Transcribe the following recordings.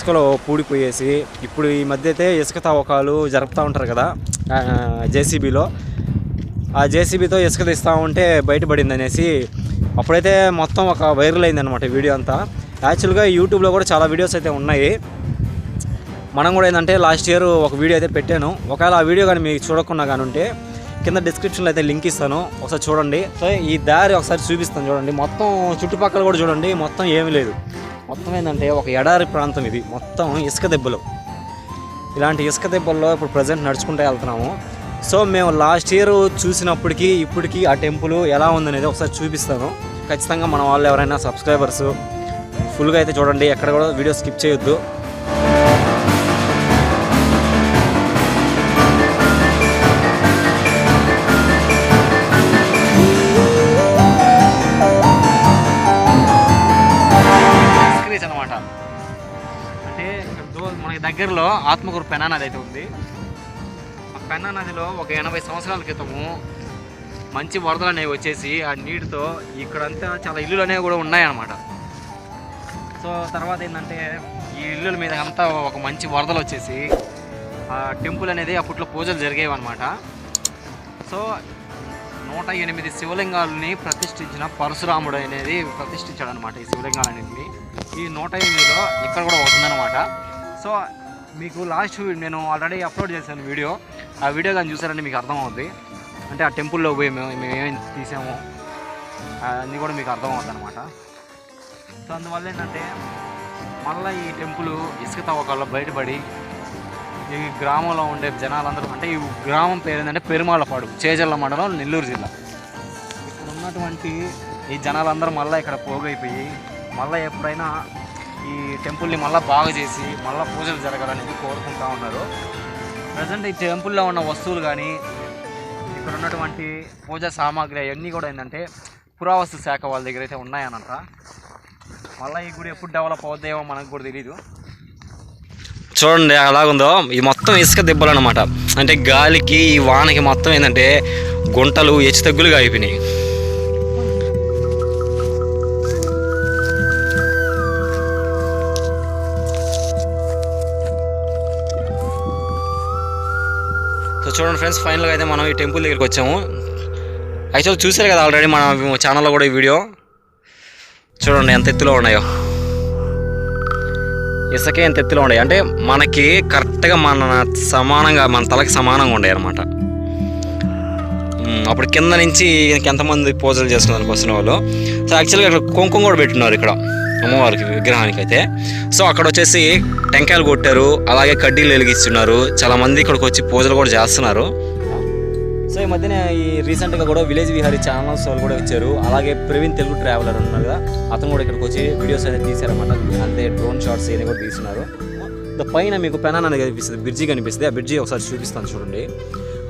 ఇసుకలో పూడిపోయేసి ఇప్పుడు ఈ మధ్య అయితే ఇసుక తవ్వకాలు జరుపుతూ ఉంటారు కదా జేసీబీలో. ఆ జేసీబీతో ఇసుక తీస్తూ ఉంటే బయటపడింది అనేసి అప్పుడైతే మొత్తం ఒక వైరల్ అయింది అనమాట వీడియో అంతా. యాక్చువల్గా యూట్యూబ్లో కూడా చాలా వీడియోస్ అయితే ఉన్నాయి. మనం కూడా ఏంటంటే లాస్ట్ ఇయర్ ఒక వీడియో అయితే పెట్టాను. ఒకవేళ ఆ వీడియో కానీ మీకు చూడకుండా కానీ ఉంటే కింద డిస్క్రిప్షన్లో అయితే లింక్ ఇస్తాను. ఒకసారి చూడండి. సో ఈ దారి ఒకసారి చూపిస్తాను చూడండి. మొత్తం చుట్టుపక్కల కూడా చూడండి. మొత్తం ఏమీ లేదు. మొత్తం ఏంటంటే ఒక ఎడారి ప్రాంతం ఇది. మొత్తం ఇసుక దెబ్బలు. ఇలాంటి ఇసుక దెబ్బల్లో ఇప్పుడు ప్రజెంట్ నడుచుకుంటూ వెళ్తున్నాము. సో మేము లాస్ట్ ఇయర్ చూసినప్పటికీ ఇప్పటికీ ఆ టెంపుల్ ఎలా ఉందనేది ఒకసారి చూపిస్తాను. ఖచ్చితంగా మన వాళ్ళు ఎవరైనా సబ్స్క్రైబర్స్ ఫుల్గా అయితే చూడండి. ఎక్కడ కూడా వీడియో స్కిప్ చేయొద్దు. దగ్గరలో ఆత్మకూరు పెనా నది అయితే ఉంది. ఆ పెన్నా నదిలో ఒక ఎనభై సంవత్సరాల క్రితము మంచి వరదలు అనేవి వచ్చేసి ఆ నీటితో ఇక్కడంతా చాలా ఇల్లులు అనేవి కూడా ఉన్నాయన్నమాట. సో తర్వాత ఏంటంటే ఈ ఇల్లుల మీద అంతా ఒక మంచి వరదలు వచ్చేసి ఆ టెంపుల్ అనేది అప్పట్లో పూజలు జరిగేవి అనమాట సో నూట ఎనిమిది శివలింగాలని ప్రతిష్ఠించిన పరశురాముడు అనేది ప్రతిష్ఠించాడు అనమాట ఈ శివలింగాలన్నింటినీ. ఈ నూట ఎనిమిదిలో ఇక్కడ కూడా ఒకటి ఉందన్నమాట. సో మీకు లాస్ట్ నేను ఆల్రెడీ అప్లోడ్ చేశాను వీడియో ఆ వీడియో కానీ చూసారంటే మీకు అర్థమవుద్ది. అంటే ఆ టెంపుల్లో పోయి మేము మేము ఏమేమి తీసాము అన్నీ కూడా మీకు అర్థమవుతుంది అనమాట సో అందువల్ల ఏంటంటే మళ్ళీ ఈ టెంపుల్ ఇసుక తవ్వకాల్లో బయటపడి ఈ గ్రామంలో ఉండే జనాలందరూ అంటే ఈ గ్రామం పేరు ఏంటంటే పెరుమాళపాడు చేజల్ల మండలం నెల్లూరు జిల్లా. ఇక్కడ ఉన్నటువంటి ఈ జనాలందరూ మళ్ళీ ఇక్కడ పోగైపోయి మళ్ళీ ఎప్పుడైనా ఈ టెంపుల్ని మళ్ళీ బాగు చేసి మళ్ళీ పూజలు జరగాలనేది కోరుకుంటా ఉన్నారు. ప్రజెంట్ ఈ టెంపుల్లో ఉన్న వస్తువులు కానీ ఇక్కడ ఉన్నటువంటి పూజా సామాగ్రి అవన్నీ కూడా ఏంటంటే పురావస్తు శాఖ వాళ్ళ దగ్గర అయితే ఉన్నాయనంట. మళ్ళీ ఈ గుడి ఎప్పుడు డెవలప్ అవుద్దేమో మనకు కూడా తెలియదు చూడండి అలాగుందో ఇది మొత్తం ఇసుక దెబ్బలు అనమాట అంటే గాలికి ఈ వానకి మొత్తం ఏంటంటే గుంటలు హెచ్చు తగ్గులుగా అయిపోయినాయి. చూడండి ఫ్రెండ్స్ ఫైనల్గా అయితే మనం ఈ టెంపుల్ దగ్గరికి వచ్చాము. యాక్చువల్ చూసారు కదా ఆల్రెడీ మన ఛానల్లో కూడా ఈ వీడియో చూడండి ఎంత ఎత్తులో ఉన్నాయో. ఇసుకే ఎంత ఎత్తులో ఉన్నాయి? అంటే మనకి కరెక్ట్గా మన సమానంగా మన తలకి సమానంగా ఉండే అనమాట అప్పుడు కింద నుంచి ఎంతమంది పూజలు చేసుకున్నారు వస్తున్న వాళ్ళు. సో యాక్చువల్గా ఇక్కడ కుంకుమ కూడా పెట్టున్నారు ఇక్కడ. అమ్మవారికి విగ్రహానికి అయితే. సో అక్కడ వచ్చేసి టెంకాయలు కొట్టారు అలాగే కడ్డీలు వెలిగిస్తున్నారు. చాలా మంది ఇక్కడికి వచ్చి పూజలు కూడా చేస్తున్నారు. సో ఈ మధ్యన ఈ రీసెంట్గా కూడా విలేజ్ విహారీ ఛానల్స్ వాళ్ళు కూడా వచ్చారు అలాగే ప్రవీణ్ తెలుగు ట్రావెలర్ ఉన్నారు కదా అతను కూడా ఇక్కడికి వచ్చి వీడియోస్ అనేది తీశారన్నమాట. అంటే డ్రోన్ షాట్స్ ఇవన్నీ కూడా తీస్తున్నారు. పైన మీకు పెనాన్ అనేది కనిపిస్తుంది బ్రిడ్జి కనిపిస్తుంది. ఆ బ్రిడ్జి ఒకసారి చూపిస్తాను చూడండి.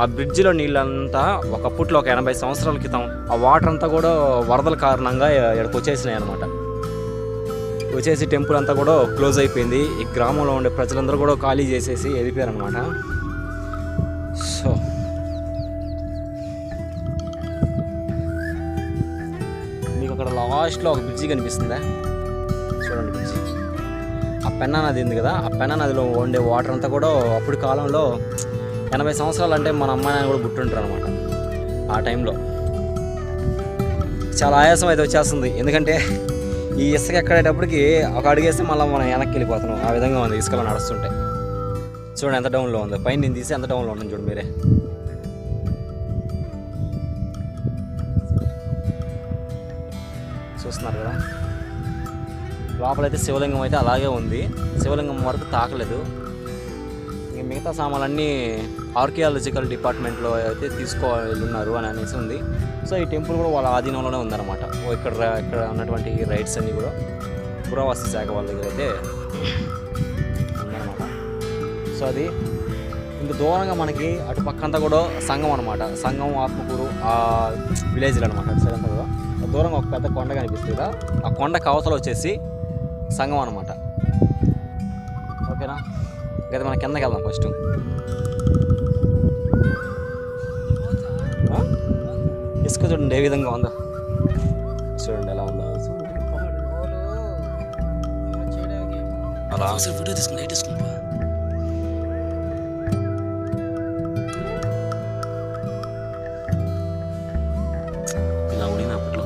ఆ బ్రిడ్జిలో నీళ్ళంతా ఒకప్పట్లో ఒక ఎనభై సంవత్సరాల క్రితం ఆ వాటర్ అంతా కూడా వరదల కారణంగా ఇక్కడికి వచ్చేసినాయి అనమాట వచ్చేసి టెంపుల్ అంతా కూడా క్లోజ్ అయిపోయింది. ఈ గ్రామంలో ఉండే ప్రజలందరూ కూడా ఖాళీ చేసేసి వెళ్ళిపోయారనమాట సో. మీకు అక్కడ లాస్ట్లో ఒక బ్రిడ్జి కనిపిస్తుందా? చూడండి బ్రిడ్జి. ఆ పెన్నా నది ఉంది కదా ఆ పెన్నా నదిలో ఉండే వాటర్ అంతా కూడా అప్పుడు కాలంలో ఎనభై సంవత్సరాలు అంటే మన అమ్మాయి నాన్న కూడా గుర్తుంటారు అనమాట ఆ టైంలో. చాలా ఆయాసం అయితే వచ్చేస్తుంది. ఎందుకంటే ఈ ఇసుక ఎక్కడేటప్పటికి ఒక అడిగేసి మళ్ళీ మనం వెనక్కి వెళ్ళిపోతున్నాం. ఆ విధంగా ఉంది ఇసుకలో నడుస్తుంటే. చూడండి ఎంత డౌన్లో ఉంది. పైన నేను తీసి ఎంత డౌన్లో ఉన్నాను చూడు మీరే. చూస్తున్నారు కదా? లోపలైతే శివలింగం అయితే అలాగే ఉంది. శివలింగం వరకు తాకలేదు. మిగతా సామాన్లన్నీ ఆర్కియాలజికల్ డిపార్ట్మెంట్లో అయితే తీసుకోవాలన్నారు అని అనేసి ఉంది. సో ఈ టెంపుల్ కూడా వాళ్ళ ఆధీనంలోనే ఉందన్నమాట. ఓ ఇక్కడ ఇక్కడ ఉన్నటువంటి రైట్స్ అన్నీ కూడా పురావస్తు శాఖ వాళ్ళ దగ్గర అయితే ఉందన్నమాట. సో అది ఇంత దూరంగా మనకి అటు పక్కంతా కూడా సంఘం అనమాట సంఘం ఆత్మకూరు ఆ విలేజ్లు అనమాట అటు సైడ్ అంతా కూడా. దూరంగా ఒక పెద్ద కొండ కనిపిస్తుంది కదా. ఆ కొండ కవతలు వచ్చేసి సంఘం అనమాట ఓకేనా? అయితే మనం కిందకి వెళ్దాం ఫస్ట్. ఇసుక చూడండి ఏ విధంగా ఉందో. చూడండి ఎలా ఉందో. అలా ఫోటో తీసుకుని లైట్ వేసుకుంటా ఇలా ఉండింది అప్పట్లో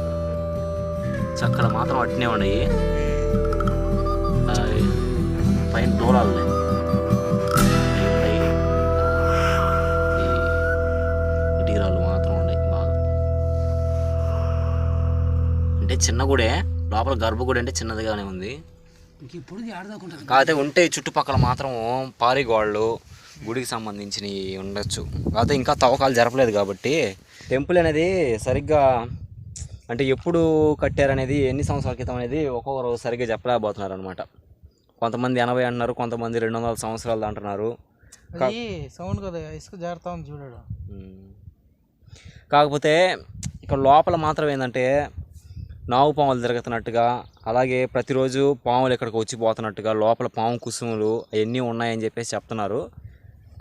మాత్రం అట్నే ఉన్నాయి పైన దూరాలు అంటే చిన్న గుడే లోపల గర్భగుడి అంటే చిన్నదిగానే ఉంది. కాకపోతే ఉంటే చుట్టుపక్కల మాత్రం పారిగోళ్ళు గుడికి సంబంధించినవి ఉండొచ్చు. కాకపోతే ఇంకా తవ్వకాలు జరపలేదు కాబట్టి టెంపుల్ అనేది సరిగ్గా అంటే ఎప్పుడు కట్టారనేది ఎన్ని సంవత్సరాల క్రితం అనేది ఒక్కొక్కరు సరిగ్గా చెప్పలేకపోతున్నారు అనమాట కొంతమంది ఎనభై అంటున్నారు కొంతమంది రెండు వందల సంవత్సరాలు అంటున్నారు. సౌండ్ కదా ఇసుక జారుతా ఉంది చూడాడు. కాకపోతే ఇక్కడ లోపల మాత్రం ఏంటంటే నావు పాములు తిరుగుతున్నట్టుగా అలాగే ప్రతిరోజు పాములు ఇక్కడికి వచ్చి పోతున్నట్టుగా లోపల పాము కుసుములు అవన్నీ ఉన్నాయని చెప్పేసి చెప్తున్నారు.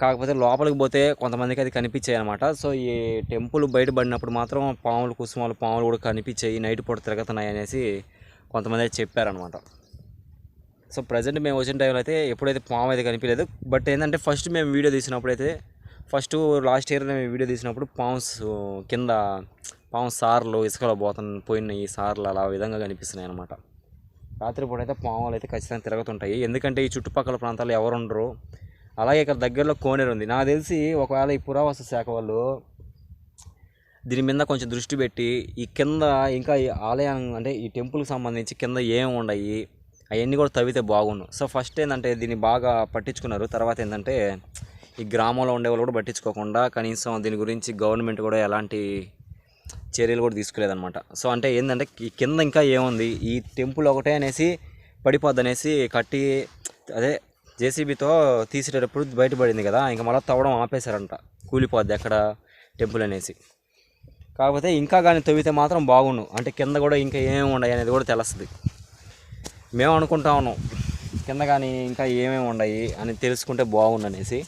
కాకపోతే లోపలికి పోతే కొంతమందికి అది కనిపించాయి అనమాట సో ఈ టెంపుల్ బయటపడినప్పుడు మాత్రం పాములు కుసుమాలు పాములు కూడా కనిపించాయి నైట్ పూట తిరుగుతున్నాయి అనేసి కొంతమంది అయితే చెప్పారనమాట సో ప్రజెంట్ మేము వచ్చిన టైంలో అయితే ఎప్పుడైతే పాము అయితే కనిపించలేదు బట్ ఏంటంటే ఫస్ట్ మేము వీడియో తీసినప్పుడు అయితే ఫస్ట్ లాస్ట్ ఇయర్ మేము వీడియో తీసినప్పుడు పామ్స్ కింద పాము సార్లు ఇసుకలో పోతున్న పోయిన ఈ సార్లు అలా విధంగా కనిపిస్తున్నాయి అనమాట రాత్రిపూట అయితే పాములు అయితే ఖచ్చితంగా తిరుగుతుంటాయి. ఎందుకంటే ఈ చుట్టుపక్కల ప్రాంతాల్లో ఎవరు ఉండరు. అలాగే ఇక్కడ దగ్గరలో కోనేరు ఉంది. నాకు తెలిసి ఒకవేళ ఈ పురావస్తు శాఖ వాళ్ళు దీని మీద కొంచెం దృష్టి పెట్టి ఈ కింద ఇంకా ఈ ఆలయం అంటే ఈ టెంపుల్కి సంబంధించి కింద ఏం ఉన్నాయి అవన్నీ కూడా తవ్వితే బాగుండు. సో ఫస్ట్ ఏంటంటే దీన్ని బాగా పట్టించుకున్నారు. తర్వాత ఏంటంటే ఈ గ్రామంలో ఉండే వాళ్ళు కూడా పట్టించుకోకుండా కనీసం దీని గురించి గవర్నమెంట్ కూడా ఎలాంటి చర్యలు కూడా తీసుకోలేదన్నమాట. సో అంటే ఏంటంటే ఈ కింద ఇంకా ఏముంది? ఈ టెంపుల్ ఒకటే అనేసి పడిపోద్ది అనేసి కట్టి అదే జేసీబీతో తీసేటప్పుడు బయటపడింది కదా ఇంకా మళ్ళీ తవ్వడం ఆపేశారంట. కూలిపోద్ది అక్కడ టెంపుల్ అనేసి. కాకపోతే ఇంకా కానీ తవ్వితే మాత్రం బాగుండు. అంటే కింద కూడా ఇంకా ఏమేమి ఉన్నాయి అనేది కూడా తెలుస్తుంది. మేము అనుకుంటా ఉన్నాం కింద కానీ ఇంకా ఏమేమి ఉన్నాయి అని తెలుసుకుంటే బాగుండు అనేసి.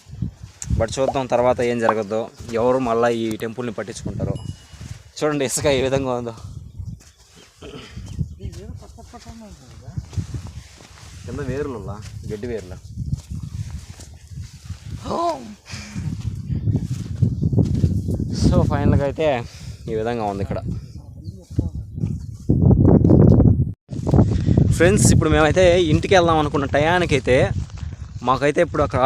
బట్ చూద్దాం తర్వాత ఏం జరగద్దో. ఎవరు మళ్ళీ ఈ టెంపుల్ని పట్టించుకుంటారో. చూడండి ఇసుక ఏ విధంగా ఉందో. కింద వేర్లు గడ్డి వేర్లు? సో ఫైనల్గా అయితే ఈ విధంగా ఉంది ఇక్కడ. ఫ్రెండ్స్ ఇప్పుడు మేమైతే ఇంటికి వెళ్దాం అనుకున్న టయానికైతే మాకైతే ఇప్పుడు ఒక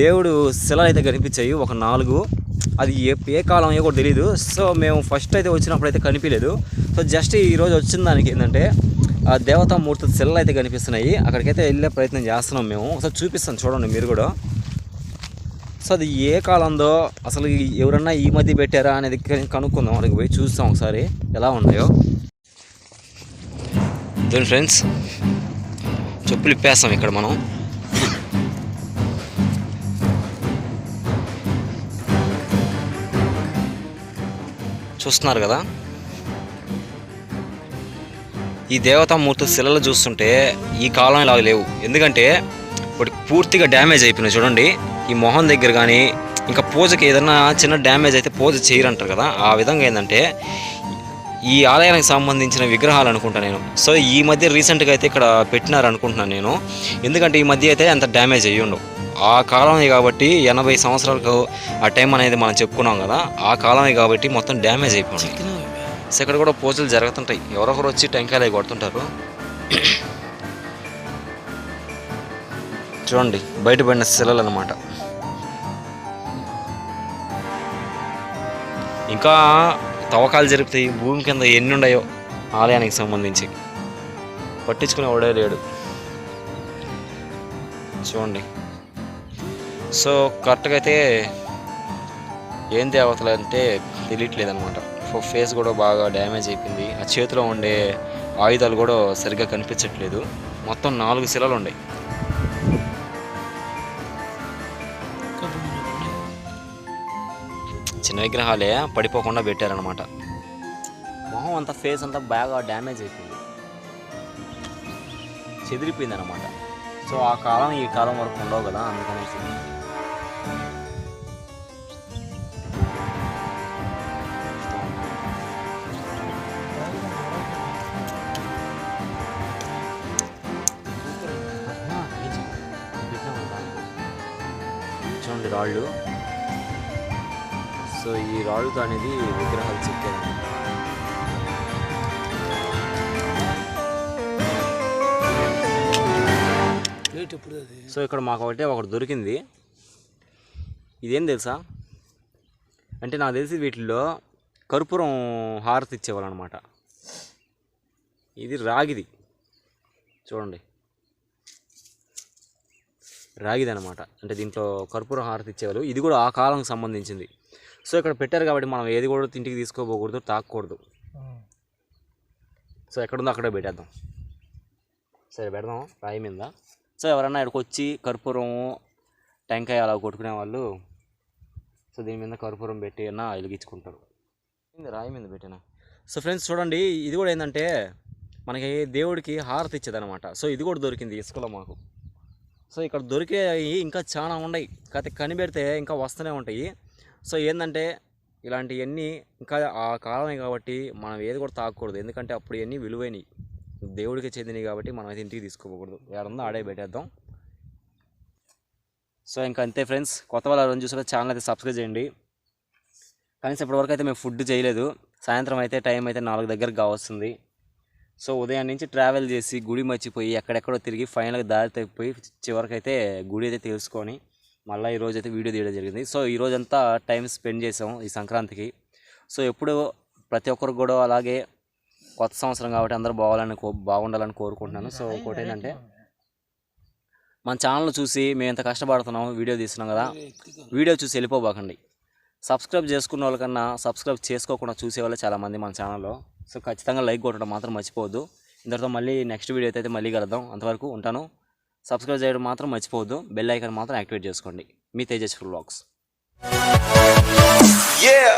దేవుడు శిలలు అయితే కనిపించాయి ఒక నాలుగు. అది ఏ ఏ కాలం ఏ కూడా తెలియదు సో మేము ఫస్ట్ అయితే వచ్చినప్పుడు అయితే కనిపించలేదు. సో జస్ట్ ఈరోజు వచ్చిన దానికి ఏంటంటే ఆ దేవతామూర్తి శిలలు అయితే కనిపిస్తున్నాయి. అక్కడికైతే వెళ్ళే ప్రయత్నం చేస్తున్నాం మేము. ఒకసారి చూపిస్తాను చూడండి మీరు కూడా. సో అది ఏ కాలంలో అసలు ఎవరన్నా ఈ మధ్య పెట్టారా అనేది కనుక్కుందాం. అక్కడికి పోయి చూస్తాం ఒకసారి ఎలా ఉన్నాయో. చూడండి ఫ్రెండ్స్ చెప్పులు ఇప్పేస్తాం ఇక్కడ మనం. చూస్తున్నారు కదా? ఈ దేవతామూర్తి శిలలు చూస్తుంటే ఈ కాలం ఇలా లేవు. ఎందుకంటే ఇప్పుడు పూర్తిగా డ్యామేజ్ అయిపోయినాయి చూడండి. ఈ మొహం దగ్గర కానీ ఇంకా పూజకి ఏదైనా చిన్న డ్యామేజ్ అయితే పూజ చేయరంటారు కదా? ఆ విధంగా ఏంటంటే ఈ ఆలయానికి సంబంధించిన విగ్రహాలు అనుకుంటా నేను. సో ఈ మధ్య రీసెంట్గా అయితే ఇక్కడ పెట్టినారు అనుకుంటున్నాను నేను. ఎందుకంటే ఈ మధ్య అయితే అంత డ్యామేజ్ అయ్యి ఉండవు ఆ కాలమే కాబట్టి ఎనభై సంవత్సరాలకు ఆ టైం అనేది మనం చెప్పుకున్నాం కదా ఆ కాలమే కాబట్టి మొత్తం డ్యామేజ్ అయిపోయింది. సో ఇక్కడ కూడా పూజలు జరుగుతుంటాయి. ఎవరొకరు వచ్చి టెంకాయలు అవి కొడుతుంటారు? చూడండి బయటపడిన శిలలు అనమాట ఇంకా తవ్వకాలు జరుగుతాయి. భూమి కింద ఎన్ని ఉన్నాయో ఆలయానికి సంబంధించి. పట్టించుకునే వాడే లేడు. చూడండి. సో కరెక్ట్గా అయితే ఏం అవతలంటే అంటే తెలియట్లేదు అనమాట ఫేస్ కూడా బాగా డ్యామేజ్ అయిపోయింది. ఆ చేతిలో ఉండే ఆయుధాలు కూడా సరిగ్గా కనిపించట్లేదు. మొత్తం నాలుగు శిలలు ఉన్నాయి. చిన్న విగ్రహాలే పడిపోకుండా పెట్టారనమాట మొహం అంతా ఫేస్ అంతా బాగా డ్యామేజ్ అయిపోయింది. చెదిరిపోయింది అనమాట సో ఆ కాలం ఈ కాలం వరకు ఉండవు కదా అందుకనేసి. చూడండి రాళ్ళు. సో ఈ రాళ్ళతో అనేది విగ్రహాలు చెక్కారు. సో ఇక్కడ మాకు ఒకటే ఒకటి దొరికింది. ఇదేం తెలుసా? అంటే నాకు తెలిసి వీటిల్లో కర్పూరం హారతి ఇచ్చేవాళ్ళు అనమాట ఇది రాగిది. చూడండి. రాగిది అనమాట అంటే దీంట్లో కర్పూరం హారతి ఇచ్చేవాళ్ళు. ఇది కూడా ఆ కాలం సంబంధించింది. సో ఇక్కడ పెట్టారు కాబట్టి మనం ఏది కూడా ఇంటికి తీసుకోపోకూడదు తాకూడదు సో ఎక్కడుందో అక్కడే పెట్టేద్దాం. సరే పెడదాం రాయి మీద. సో ఎవరన్నా ఇక్కడికి వచ్చి కర్పూరం టెంకాయ అలా కొట్టుకునే వాళ్ళు సో దీని మీద కర్పూరం పెట్టి అన్న వెలిగించుకుంటారు. రాయి మీద పెట్టినా? సో ఫ్రెండ్స్ చూడండి ఇది కూడా ఏంటంటే మనకి దేవుడికి హారతి ఇచ్చేదనమాట సో ఇది కూడా దొరికింది ఇసుకలో మాకు. సో ఇక్కడ దొరికేవి ఇంకా చాలా ఉన్నాయి. కాకపోతే కనిపెడితే ఇంకా వస్తూనే ఉంటాయి. సో ఏంటంటే ఇలాంటివన్నీ ఇంకా ఆ కాలమే కాబట్టి మనం ఏది కూడా తాగకూడదు ఎందుకంటే అప్పుడు ఇవన్నీ విలువైనవి దేవుడికి చెందినవి కాబట్టి మనం అయితే ఇంటికి తీసుకోకూడదు ఏడన్నా ఆడే పెట్టేద్దాం. సో ఇంకా అంతే ఫ్రెండ్స్. కొత్త వాళ్ళు ఎవరైనా చూసారో ఛానల్ అయితే సబ్స్క్రైబ్ చేయండి. కనీసం ఇప్పటివరకు అయితే మేము ఫుడ్ చేయలేదు. సాయంత్రం అయితే టైం అయితే నాలుగు దగ్గరకు కావస్తుంది. సో ఉదయం నుంచి ట్రావెల్ చేసి గుడి మర్చిపోయి ఎక్కడెక్కడో తిరిగి ఫైనల్గా దారి తగ్గిపోయి చివరికైతే గుడి అయితే తెలుసుకొని మళ్ళీ ఈరోజు అయితే వీడియో తీయడం జరిగింది. సో ఈ రోజంతా టైం స్పెండ్ చేసాం ఈ సంక్రాంతికి. సో ఎప్పుడు ప్రతి ఒక్కరికి కూడా అలాగే కొత్త సంవత్సరం కాబట్టి అందరూ బాగాలని కో బాగుండాలని కోరుకుంటున్నాను. సో ఒకటి ఏంటంటే మన ఛానల్ చూసి మేము ఎంత కష్టపడుతున్నాం వీడియో తీస్తున్నాం కదా. వీడియో చూసి వెళ్ళిపోబాకండి. సబ్స్క్రైబ్ చేసుకున్న వాళ్ళకన్నా సబ్స్క్రైబ్ చేసుకోకుండా చూసేవాళ్ళు చాలామంది మన ఛానల్లో సో ఖచ్చితంగా లైక్ కొట్టడం మాత్రం మర్చిపోవద్దు. ఇంతటితో మళ్ళీ నెక్స్ట్ వీడియో అయితే మళ్ళీ కలుద్దాం. అంతవరకు ఉంటాను. సబ్స్క్రైబ్ చేయడం మాత్రం మర్చిపోవద్దు. బెల్ ఐకాన్ మాత్రం యాక్టివేట్ చేసుకోండి. మీ తేజస్ఫుల్ బ్లాగ్స్. Yeah.